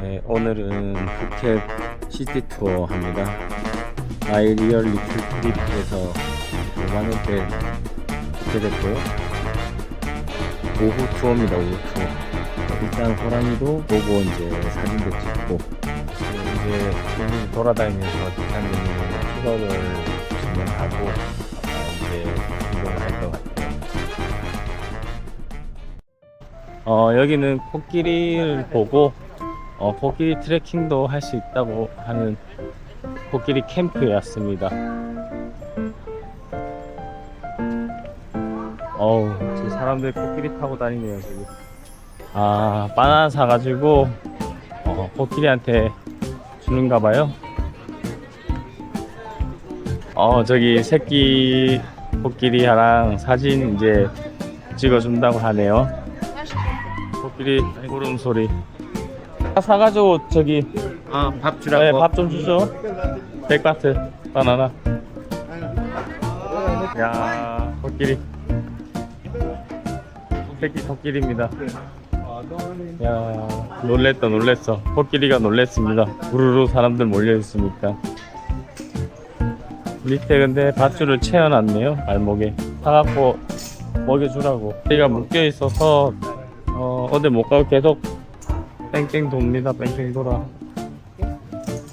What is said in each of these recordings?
네, 오늘은 푸켓 시티 투어 합니다. 마이 리얼 리틀 트립에서 5만원 때 붙게 됐고요. 오후 투어입니다, 오후 투어. 일단 호랑이도 보고 이제 사진도 찍고 이제 좀 돌아다니면서 기사님 픽업을 진행하고 이제 이동을 할 것 같아요. 어, 여기는 코끼리를 보고 어, 코끼리 트레킹도 할 수 있다고 하는 코끼리 캠프였습니다. 어우, 지금 사람들 코끼리 타고 다니네요, 저기. 아, 바나나 사가지고, 어, 코끼리한테 주는가 봐요. 어, 저기 새끼 코끼리랑 사진 이제 찍어준다고 하네요. 코끼리 울음 소리. 아, 사가지고 저기 아, 밥 네, 주라고. 밥좀 주죠. 백바트 바나나. 야, 코끼리. 새끼 코끼리입니다. 야, 놀랬다, 놀랬어. 코끼리가 놀랬습니다. 우르르 사람들 몰려 있으니까. 밑에 근데 밧줄을 채워놨네요, 발목에. 사갖고 먹여주라고. 얘가 묶여 있어서, 어, 어디 못 가고 계속 뺑뺑 돕니다, 뺑뺑 돌아.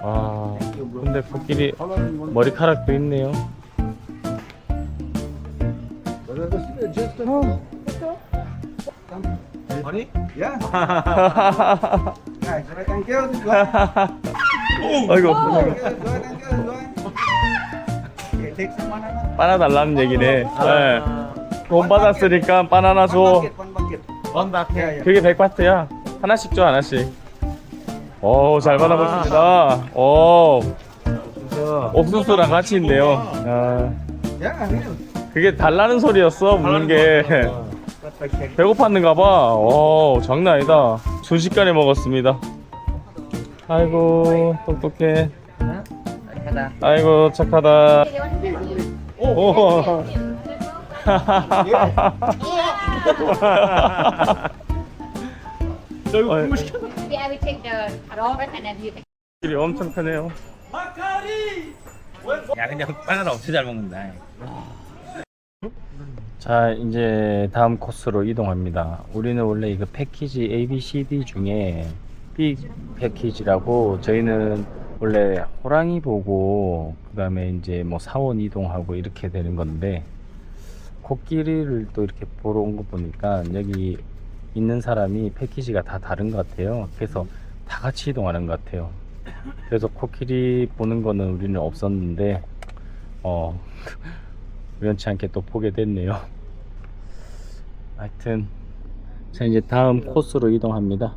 아, 근데 코끼리 머리카락도 있네요. Guys, right, thank you. Go 아이고, banana. 빨아달라는 얘기네. 네. 돈 받았으니까 바나나 줘. one bucket. 그게 백바트야. 하나씩 줘, 하나씩. 오, 잘 받아보십니다. 오, 옥수수랑 같이 있네요. 아, real. 그게 달라는 소리였어, 묻는 게. 배고팠는가 봐. 오, 장난 아니다. 순식간에 먹었습니다. 아이고, 똑똑해. 아이고, 착하다. 오. 어이, Yeah, we take the Robert and then you take. 길이 엄청 크네요. 야, 근데 바나나 엄청 잘 먹는다. 자, 이제 다음 코스로 이동합니다. 우리는 원래 이거 패키지 A, B, C, D 중에 B 패키지라고 저희는 원래 호랑이 보고 그 다음에 이제 뭐 사원 이동하고 이렇게 되는 건데 코끼리를 또 이렇게 보러 온 거 보니까 여기 있는 사람이 패키지가 다 다른 것 같아요. 그래서 다 같이 이동하는 것 같아요. 그래서 코끼리 보는 거는 우리는 없었는데 어 우연치 않게 또 보게 됐네요. 하여튼 자 이제 다음 코스로 이동합니다.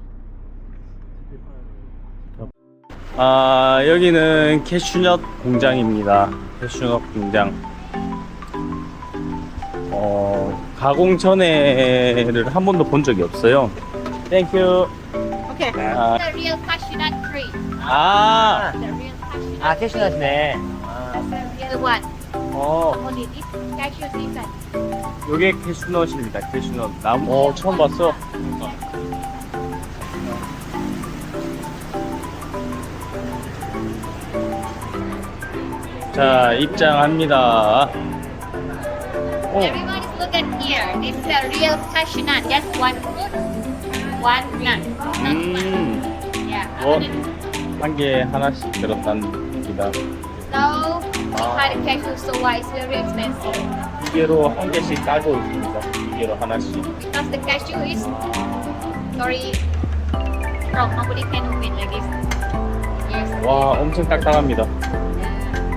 아 여기는 캐슈넛 공장입니다. 캐슈넛 공장. 어 가공 전에를 한 번도 본 적이 없어요. 땡큐. Okay. 아, The real cashew nut tree. 아, The real cashew nut. 아, 캐시넛네. That's the real one. 어, Only this cashew season. 요게 캐슈넛입니다. 캐슈넛 나무. 어, 처음 봤어. 자, 입장합니다. 오, Everyone is look at here. This is the real cashew nut. Just one fruit, one nut. Not one. 음, Yeah. 뭐? So 한개 하나씩 들었다는 얘기다. we had the cashew, so why it's very expensive? 기계로 한 개씩 따고 있습니다. 기계로 하나씩. Because the cashew is very strong. Nobody can win like this. Yes. 와, 엄청 딱딱합니다.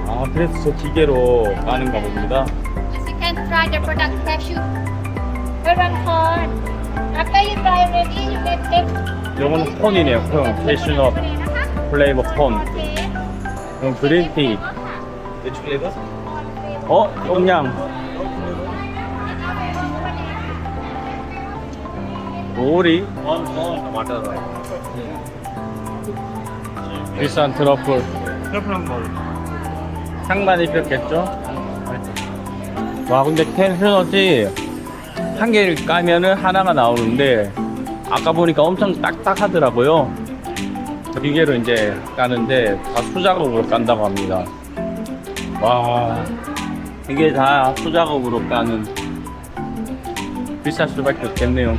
아, 그래서 저 기계로 까는가 봅니다. Try the product cashew. Very corn. After you try already, you can take. 요거는 콘이네요, 콘. 캐슈넛 플레이버 콘. 이건 그린티. Which flavor? 어? 똥냥. 오리. Corn, corn, tomato. 비싼 트러플. 트러플랑 먹어. 향만 입혔겠죠? 와, 근데 캐슈넛이 한 개를 까면은 하나가 나오는데 아까 보니까 엄청 딱딱하더라고요. 기계로 이제 까는데 다 수작업으로 깐다고 합니다. 와, 이게 다 수작업으로 까는 비쌀 수밖에 없겠네요.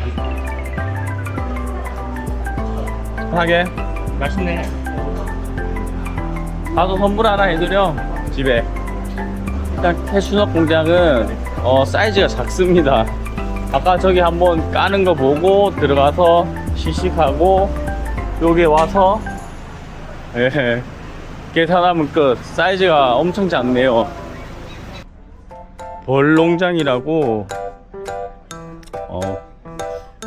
하게 맛있네. 가서 선물 하나 해드려 집에. 일단 캐슈넛 공장은 어, 사이즈가 작습니다. 아까 저기 한번 까는 거 보고 들어가서 시식하고 여기 와서 예, 계산하면 끝. 사이즈가 엄청 작네요. 벌농장이라고 어,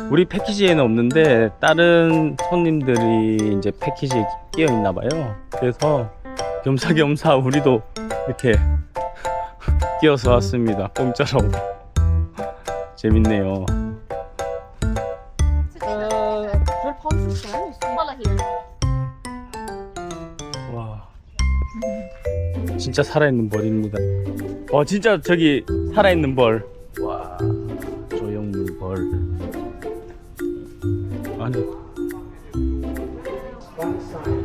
우리 패키지에는 없는데 다른 손님들이 이제 패키지에 끼어 있나 봐요. 그래서 겸사겸사 우리도 이렇게 끼어서 왔습니다. 공짜로. 재밌네요. 와. 진짜 살아있는 벌입니다. 와, 진짜 저기 살아있는 벌. 와, 조형물 벌. 아니.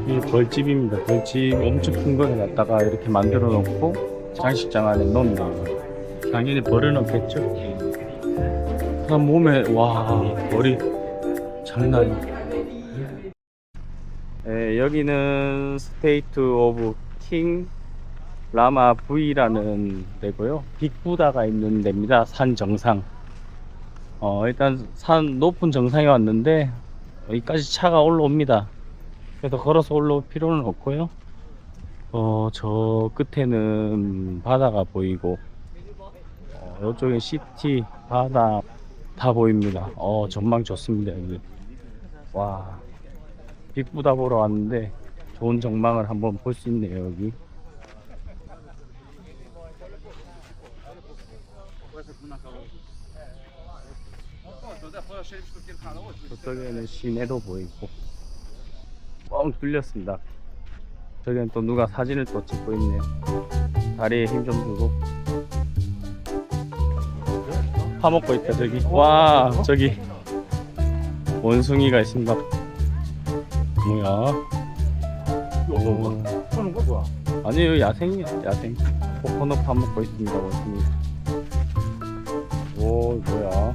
이게 벌집입니다. 벌집 엄청 큰 거에 갖다가 이렇게 만들어 놓고 장식장 안에 넣는 거예요. 당연히 벌은 없겠죠? 사람 몸에, 와, 머리 장난. 네, 여기는 스테이트 오브 킹 라마 V라는 데고요. 빅부다가 있는 데입니다. 산 정상. 어, 일단 산 높은 정상에 왔는데 여기까지 차가 올라옵니다. 그래서 걸어서 올라올 필요는 없고요. 어, 저 끝에는 바다가 보이고 어, 이쪽에 시티, 바다 다 보입니다. 어, 전망 좋습니다. 여기. 와, 빅부다 보러 왔는데 좋은 전망을 한번 볼 수 있네요. 여기. 저쪽에는 시내도 보이고 뻥 뚫렸습니다. 저기는 또 누가 사진을 또 찍고 있네요. 다리에 힘 좀 주고 파먹고 있다 저기. 와 저기 원숭이가 있습니다. 뭐야? 오. 하는 거 좋아. 아니요 야생이야 야생. 코코넛 파먹고 있습니다 원숭이. 오 뭐야?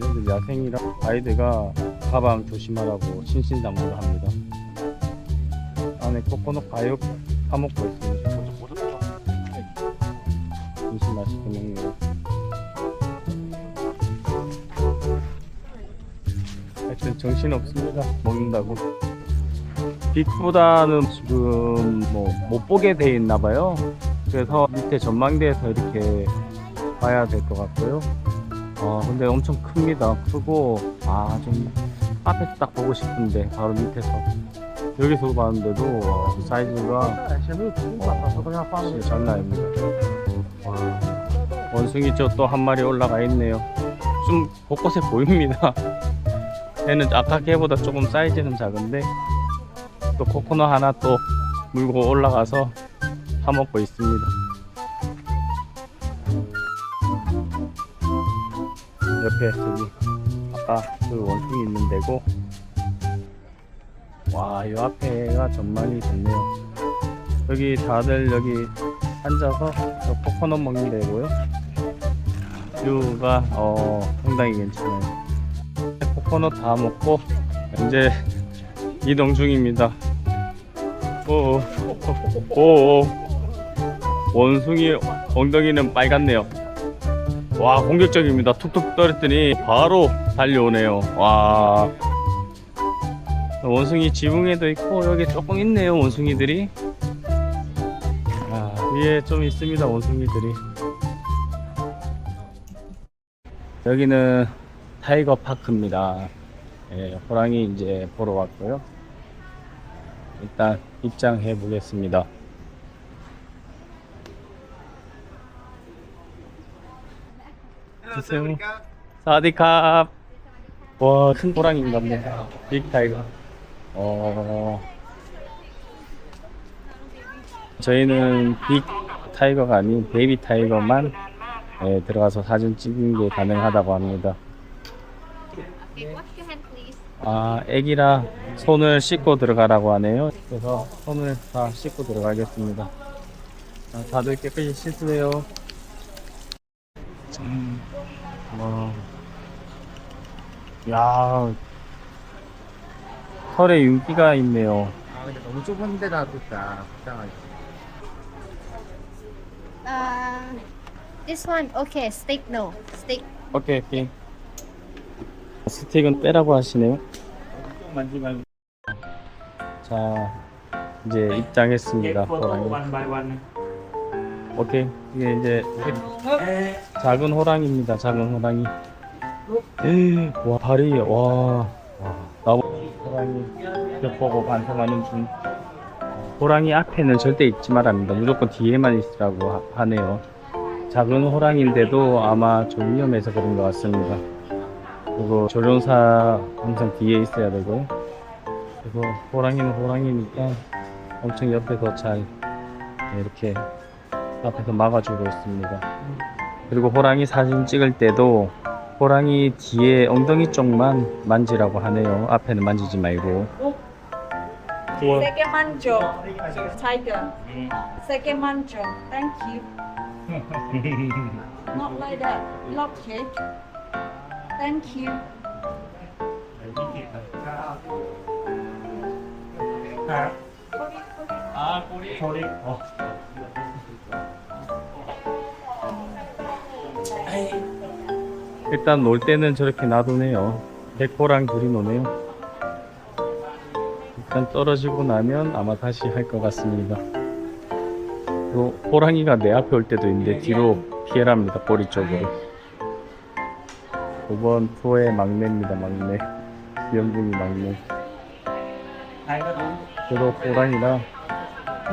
얘네들 야생이라 아이들가 가방 조심하라고 신신당부를 합니다. 코코넛 가육 파먹고 있습니다. 진심 맛있게 먹네요. 하여튼 정신 없습니다. 먹는다고. 빛보다는 지금 뭐 못 보게 돼 있나 봐요. 그래서 밑에 전망대에서 이렇게 봐야 될 것 같고요. 아 근데 엄청 큽니다. 크고 아 좀 앞에서 딱 보고 싶은데 바로 밑에서 여기서 봤는데도 와, 사이즈가 진짜 장난 아닙니다. 와, 원숭이 저 또 한 마리 올라가 있네요. 좀 곳곳에 보입니다. 얘는 아까 걔보다 조금 사이즈는 작은데 또 코코넛 하나 또 물고 올라가서 파먹고 있습니다. 옆에 저기 아까 그 원숭이 있는 데고 와 이 앞에가 전망이 좋네요. 여기 다들 여기 앉아서 저 코코넛 먹는 데고요. 뷰가 어 상당히 괜찮아요. 코코넛 다 먹고 이제 이동 중입니다. 오오 오 오. 원숭이 엉덩이는 빨갛네요. 와 공격적입니다. 툭툭 떨었더니 바로 달려오네요. 와 원숭이 지붕에도 있고 여기 조금 있네요 원숭이들이. 아, 위에 좀 있습니다 원숭이들이. 여기는 타이거 파크입니다. 예, 호랑이 이제 보러 왔고요. 일단 입장해 보겠습니다. 주세요. 사디캅. 와, 큰 호랑이인가 보네. 빅 타이거. 어. 저희는 빅 타이거가 아닌 베이비 타이거만 예, 들어가서 사진 찍는 게 가능하다고 합니다. 아, 애기라 손을 씻고 들어가라고 하네요. 그래서 손을 다 씻고 들어가겠습니다. 자, 다들 깨끗이 씻으세요. 음, 와. 야, 털에 윤기가 있네요. 아 근데 너무 좁은 데다 뒀다 불쌍하게 Uh, this one, okay. Steak, no. Steak. 오케이, 오케이. 스틱은 빼라고 하시네요. 좀 만지 말고. 자, 이제 입장했습니다. 호랑이. one by one. 오케이. 이게 이제 작은 호랑이입니다. 작은 호랑이. 에이, 와, 발이, 와. 호랑이 벽보고 반성하는 중. 호랑이 앞에는 절대 있지 말랍니다. 무조건 뒤에만 있으라고 하- 하네요. 작은 호랑이인데도 아마 좀 위험해서 그런 것 같습니다. 그리고 조련사 항상 뒤에 있어야 되고요. 그리고 호랑이는 호랑이니까 엄청 옆에서 잘 이렇게 앞에서 막아주고 있습니다. 그리고 호랑이 사진 찍을 때도 호랑이 뒤에 엉덩이 쪽만 만지라고 하네요. 앞에는 만지지 말고. Second manjo. Tiger. Manjo. Thank you. Not like that. Lock it. Thank you. 아, 꼬리. 꼬리. 어. 일단 놀 때는 저렇게 놔두네요. 백호랑 둘이 노네요. 일단 떨어지고 나면 아마 다시 할 것 같습니다. 또 호랑이가 내 앞에 올 때도 있는데 뒤로 피해랍니다. 꼬리 쪽으로. 이번 투어의 막내입니다. 막내. 연중이 막내. 저도 호랑이라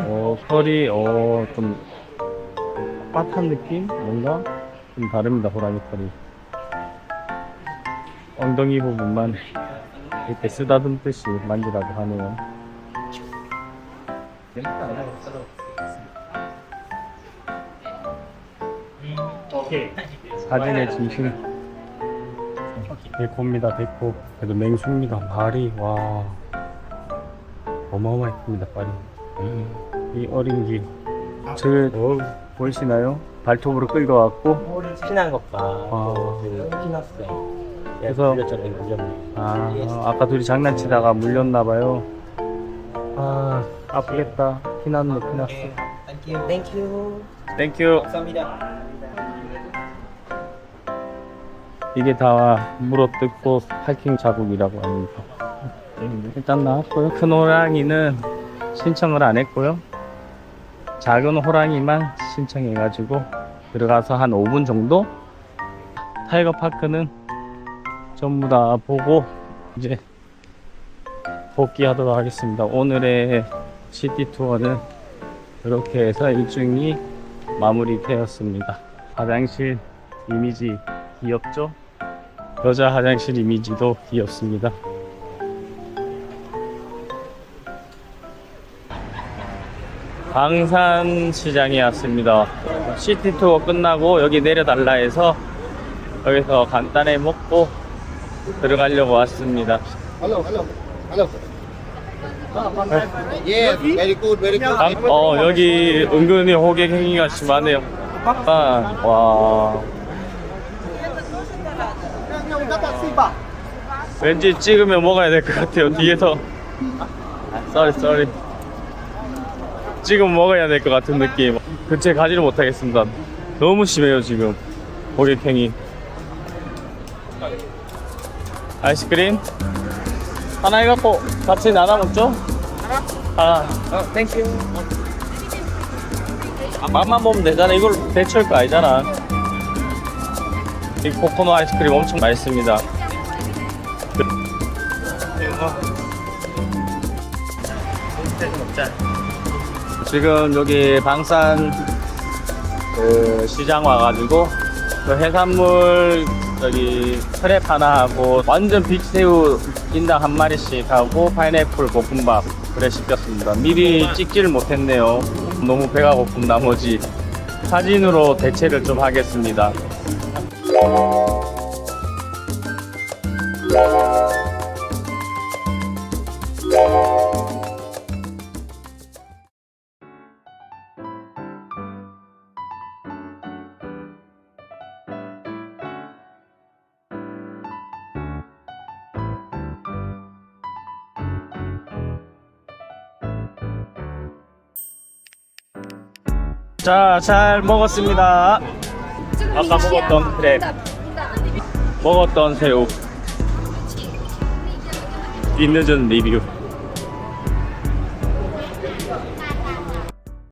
어, 털이 어, 좀 빳빳한 느낌? 뭔가 좀 다릅니다. 호랑이 털이. 엉덩이 부분만 이렇게 쓰다듬듯이 만지라고 하네요. 오케이. 사진의 진심. 백호입니다. 백호. 그래도 맹수입니다. 발이 와 어마어마했습니다. 발이. 이 어린 기. 저 보이시나요? 발톱으로 끌어갖고 피난 것 봐. 아. 피났어. 그래서- 물렸잖아요, 물렸네. 아, 아까 둘이 장난치다가 물렸나 봐요. 아, 아프겠다. 피났네, 피났어. Thank you. Thank you. 땡큐. 감사합니다. 이게 다 물어뜯고 하이킹 자국이라고 합니다. 일단 나왔고요. 큰 호랑이는 신청을 안 했고요. 작은 호랑이만 신청해가지고 들어가서 한 5분 정도 타이거 파크는 전부 다 보고 이제 복귀하도록 하겠습니다. 오늘의 시티 투어는 이렇게 해서 일정이 마무리되었습니다. 화장실 이미지 귀엽죠? 여자 화장실 이미지도 귀엽습니다. 방산시장에 왔습니다. 시티 투어 끝나고 여기 내려달라 해서 여기서 간단히 먹고 들어가려고 왔습니다. hello hello hello yes very good very good 방- 어, 여기 은근히 호객 행위가 심하네요. 아, 와. 왠지 찍으면 먹어야 될 것 같아요. 뒤에서. 아, 쏘리, 쏘리. 지금 먹어야 될 것 같은 느낌. 근처에 가지를 못하겠습니다. 너무 심해요, 지금. 호객 행위. 아이스크림? 하나 해갖고 같이 나눠 먹죠? 하나. 어, thank you. 아, 맛만 보면 되잖아. 이걸 대체할 거 아니잖아. 이 코코넛 아이스크림 엄청 맛있습니다. 지금 여기 방산 그 시장 와가지고 그 해산물 여기 크랩 하나 하고 완전 빅새우 인당 한 마리씩 하고 파인애플 볶음밥 그래 시켰습니다. 미리 찍지를 못했네요. 너무 배가 고픈 나머지 사진으로 대체를 좀 하겠습니다. 자, 잘 먹었습니다. 아까 먹었던 크랩, 먹었던 새우. 뒤늦은 리뷰.